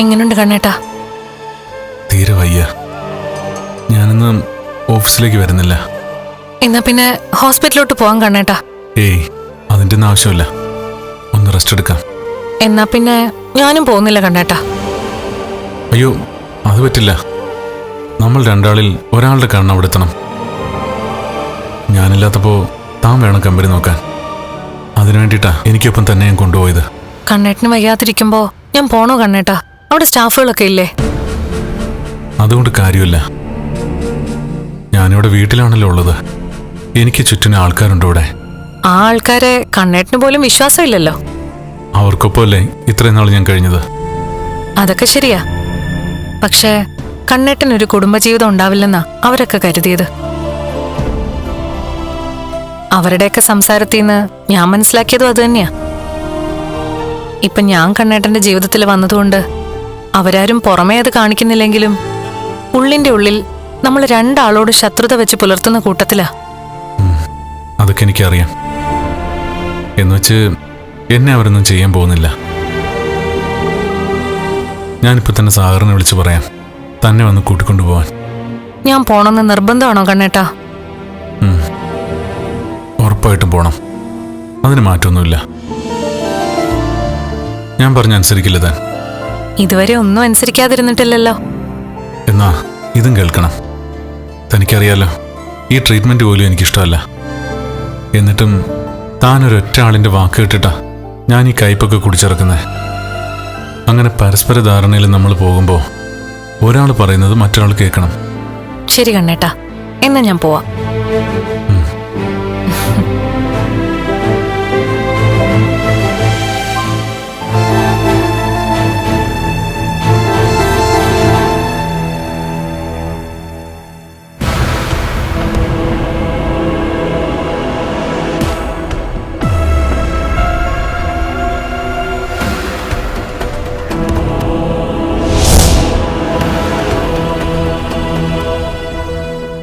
കണ്ണേട്ടാ? തീരെ വയ്യ. ഞാനിന്ന് ഓഫീസിലേക്ക് വരുന്നില്ല. എന്നാ പിന്നെ ഹോസ്പിറ്റലിലോട്ട് പോവാൻ കണ്ണേട്ടാ. ഏയ് അതിന്റെ ഒന്നും ആവശ്യമില്ല. ഒന്ന് റെസ്റ്റ് എടുക്കാം. എന്നാ പിന്നെ ഞാനും പോകുന്നില്ല കണ്ണേട്ടാ. അയ്യോ അത് പറ്റില്ല. നമ്മൾ രണ്ടാളിൽ ഒരാളുടെ കണ്ണ് അവിടെ എത്തണം. ഞാനില്ലാത്തപ്പോ താൻ വേണം കമ്പനി നോക്കാൻ. അതിനു വേണ്ടിട്ടാ എനിക്കൊപ്പം തന്നെ ഞാൻ കൊണ്ടുപോയത്. കണ്ണേട്ടന് വയ്യാതിരിക്കുമ്പോ ഞാൻ പോണോ കണ്ണേട്ടാ? അവിടെ സ്റ്റാഫുകളൊക്കെ ഇല്ലേ? അതുകൊണ്ട് കാര്യമില്ല. ഞാനിവിടെ വീട്ടിലാണല്ലോ ഉള്ളത്. എനിക്ക് ചുറ്റിന് ആൾക്കാരുണ്ട് ഇവിടെ. ആ ആൾക്കാരെ കണ്ണേട്ടിന് പോലും വിശ്വാസമില്ലല്ലോ. അവർക്കൊപ്പമല്ലേ ഇത്രയും നാൾ ഞാൻ കഴിഞ്ഞത്? അതൊക്കെ ശരിയാ. പക്ഷേ കണ്ണേട്ടൻ ഒരു കുടുംബജീവിതം ഉണ്ടാവില്ലെന്നാ അവരൊക്കെ കരുതിയത്. അവരുടെയൊക്കെ സംസാരത്തിൽ നിന്ന് ഞാൻ മനസ്സിലാക്കിയതും അത് തന്നെയാ. ഇപ്പൊ ഞാൻ കണ്ണേട്ടന്റെ ജീവിതത്തിൽ വന്നതുകൊണ്ട് അവരാരും പുറമേ അത് കാണിക്കുന്നില്ലെങ്കിലും ഉള്ളിന്റെ ഉള്ളിൽ നമ്മൾ രണ്ടാളോട് ശത്രുത വെച്ച് പുലർത്തുന്ന കൂട്ടത്തിലാ. അതൊക്കെ എനിക്കറിയാം. എന്നുവെച്ച് എന്നെ അവരൊന്നും ചെയ്യാൻ പോകുന്നില്ല. ഞാനിപ്പോ തന്നെ സാഗറിനെ വിളിച്ചു പറയാം. തന്നെ വന്ന് കൂട്ടിക്കൊണ്ടുപോവാൻ ഞാൻ പോണമെന്ന് നിർബന്ധമാണോ കണ്ണേട്ടാ? ഉറപ്പായിട്ടും പോണം. അതിന് മാറ്റമൊന്നുമില്ല ഞാൻ പറഞ്ഞ അനുസരിക്കില്ല താൻ. ഇതുവരെ ഒന്നും അനുസരിക്കാതിരുന്നിട്ടില്ലല്ലോ. എന്നാ ഇതും കേൾക്കണം. തനിക്കറിയാലോ ഈ ട്രീറ്റ്മെന്റ് പോലും എനിക്കിഷ്ടമല്ല. എന്നിട്ടും താൻ ഒരൊറ്റ ആളിന്റെ വാക്ക് കേട്ടിട്ടാ ഞാൻ ഈ കയ്പൊക്കെ കുടിച്ചിറക്കുന്നത്. അങ്ങനെ പരസ്പര ധാരണയിൽ നമ്മൾ പോകുമ്പോൾ ഒരാൾ പറയുന്നത് മറ്റൊരാൾ കേൾക്കണം. ശരി കണ്ണേട്ടാ എന്നാ ഞാൻ പോവാം.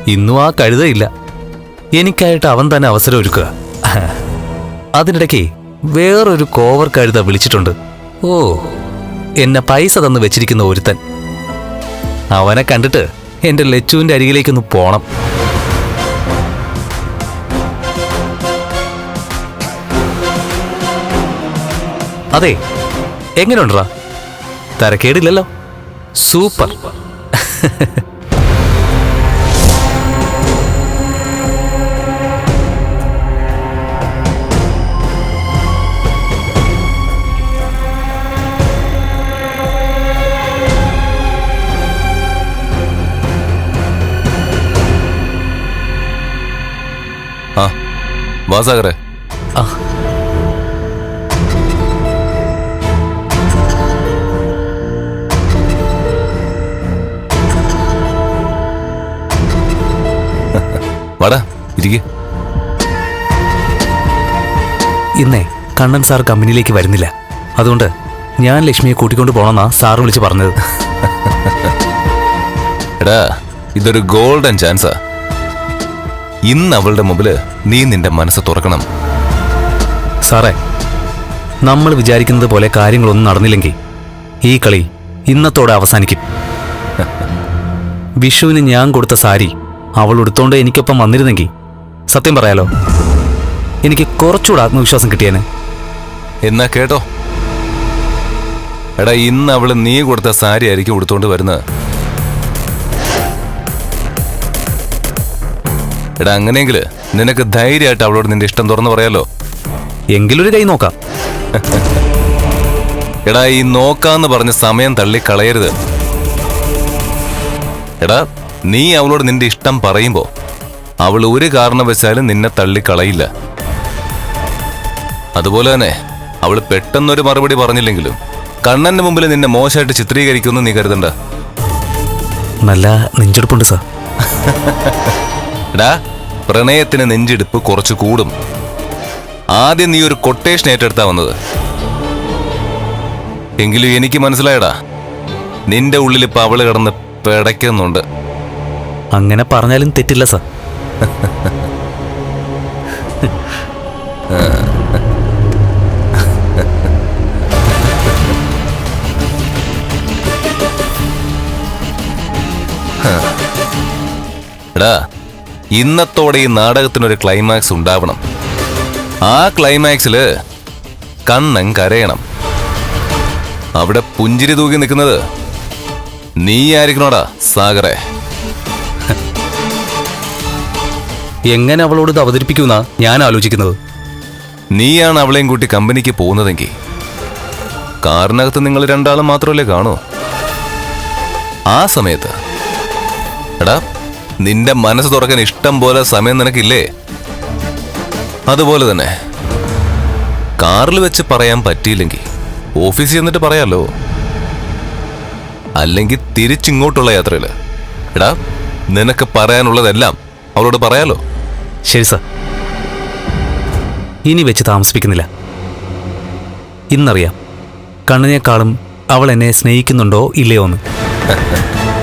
ഇന്നും ആ കഴുതയില്ല. എനിക്കായിട്ട് അവൻ തന്നെ അവസരം ഒരുക്കുക. അതിനിടയ്ക്ക് വേറൊരു കോവർ കഴുത വിളിച്ചിട്ടുണ്ട്. ഓ എന്നെ പൈസ തന്നു വെച്ചിരിക്കുന്ന ഒരുത്തൻ. അവനെ കണ്ടിട്ട് എന്റെ ലച്ചുവിന്റെ അരികിലേക്കൊന്ന് പോണം. അതെ എങ്ങനെയുണ്ടാ തരക്കേടില്ലല്ലോ. സൂപ്പർ. വാ സാഗറെ. വാടാ ഇരിക്കുക ഇന്നേ കണ്ണൻ സാർ കമ്പനിയിലേക്ക് വരുന്നില്ല. അതുകൊണ്ട് ഞാൻ ലക്ഷ്മിയെ കൂട്ടിക്കൊണ്ട് പോകണമെന്നാ സാർ വിളിച്ച് പറഞ്ഞത്. എടാ ഇതൊരു ഗോൾഡൻ ചാൻസാ. ഇന്ന് അവളുടെ മുമ്പിൽ നീ നിന്റെ മനസ്സ് തുറക്കണം. സാറേ നമ്മൾ വിചാരിക്കുന്നത് പോലെ കാര്യങ്ങളൊന്നും നടന്നില്ലെങ്കിൽ ഈ കളി ഇന്നത്തോടെ അവസാനിക്കും. വിഷുവിന് ഞാൻ കൊടുത്ത സാരി അവൾ എടുത്തോണ്ട് എനിക്കൊപ്പം വന്നിരുന്നെങ്കിൽ സത്യം പറയാലോ എനിക്ക് കുറച്ചുകൂടെ ആത്മവിശ്വാസം കിട്ടിയേനെ. എന്നാ കേട്ടോ. എടാ ഇന്ന് അവൾ നീ കൊടുത്ത സാരി ആയിരിക്കും ഉടുത്തോണ്ട് വരുന്നത്. എടാ അങ്ങനെയെങ്കിൽ നിനക്ക് ധൈര്യമായിട്ട് അവളോട് നിന്റെ ഇഷ്ടം തുറന്നു പറയാലോ? എങ്കിലൊരു കൈ നോക്കാം. എടാ ഈ നോക്കാന്ന് പറഞ്ഞ സമയം തള്ളി കളയരുത്. എടാ നീ അവളോട് നിന്റെ ഇഷ്ടം പറയുമ്പോ അവൾ ഒരു കാരണവശാലും നിന്നെ തള്ളി കളയില്ല. അതുപോലെ തന്നെ അവൾ പെട്ടെന്നൊരു മറുപടി പറഞ്ഞില്ലെങ്കിലും കണ്ണന്റെ മുമ്പിൽ നിന്നെ മോശമായിട്ട് ചിത്രീകരിക്കുമെന്ന് നീ കരുതണ്ട. നല്ല നെഞ്ചെടുപ്പുണ്ട് സാർ. എടാ പ്രണയത്തിന് നെഞ്ചെടുപ്പ് കുറച്ച് കൂടും. ആദ്യം നീ ഒരു കൊട്ടേഷൻ ഏറ്റെടുത്താ വന്നത്. എങ്കിലും എനിക്ക് മനസ്സിലായടാ നിന്റെ ഉള്ളിൽ ഇപ്പൊ അവൾ കിടന്ന് പിടയ്ക്കുന്നുണ്ട്. അങ്ങനെ പറഞ്ഞാലും തെറ്റില്ല സാർ. ഇന്നത്തോടെ ഈ നാടകത്തിനൊരു ക്ലൈമാക്സ് ഉണ്ടാവണം. ആ ക്ലൈമാക്സിൽ കണ്ണൻ കരയണം. അവിടെ പുഞ്ചിരി തൂക്കി നിൽക്കുന്നത് നീ ആയിരിക്കണോടാ സാഗറെ? എങ്ങനെ അവളോട് ഇത് അവതരിപ്പിക്കുന്ന ഞാൻ ആലോചിക്കുന്നത്. നീയാണ് അവളെയും കൂട്ടി കമ്പനിക്ക് പോകുന്നതെങ്കിൽ. കാറിനകത്ത് നിങ്ങൾ രണ്ടാളും മാത്രമല്ലേ കാണൂ. ആ സമയത്ത്. എടാ നിന്റെ മനസ്സ് തുറക്കാൻ ഇഷ്ടം പോലെ സമയം നിനക്കില്ലേ? അതുപോലെ തന്നെ കാറിൽ വെച്ച് പറയാൻ പറ്റിയില്ലെങ്കിൽ ഓഫീസിൽ എന്നിട്ട് പറയാലോ? അല്ലെങ്കിൽ തിരിച്ചിങ്ങോട്ടുള്ള യാത്രയിൽ എടാ നിനക്ക് പറയാനുള്ളതെല്ലാം അവളോട് പറയാലോ? ശരി സർ. ഇനി വെച്ച് താമസിപ്പിക്കുന്നില്ല. ഇന്നറിയാം കണ്ണിനേക്കാളും അവൾ എന്നെ സ്നേഹിക്കുന്നുണ്ടോ ഇല്ലയോ എന്ന്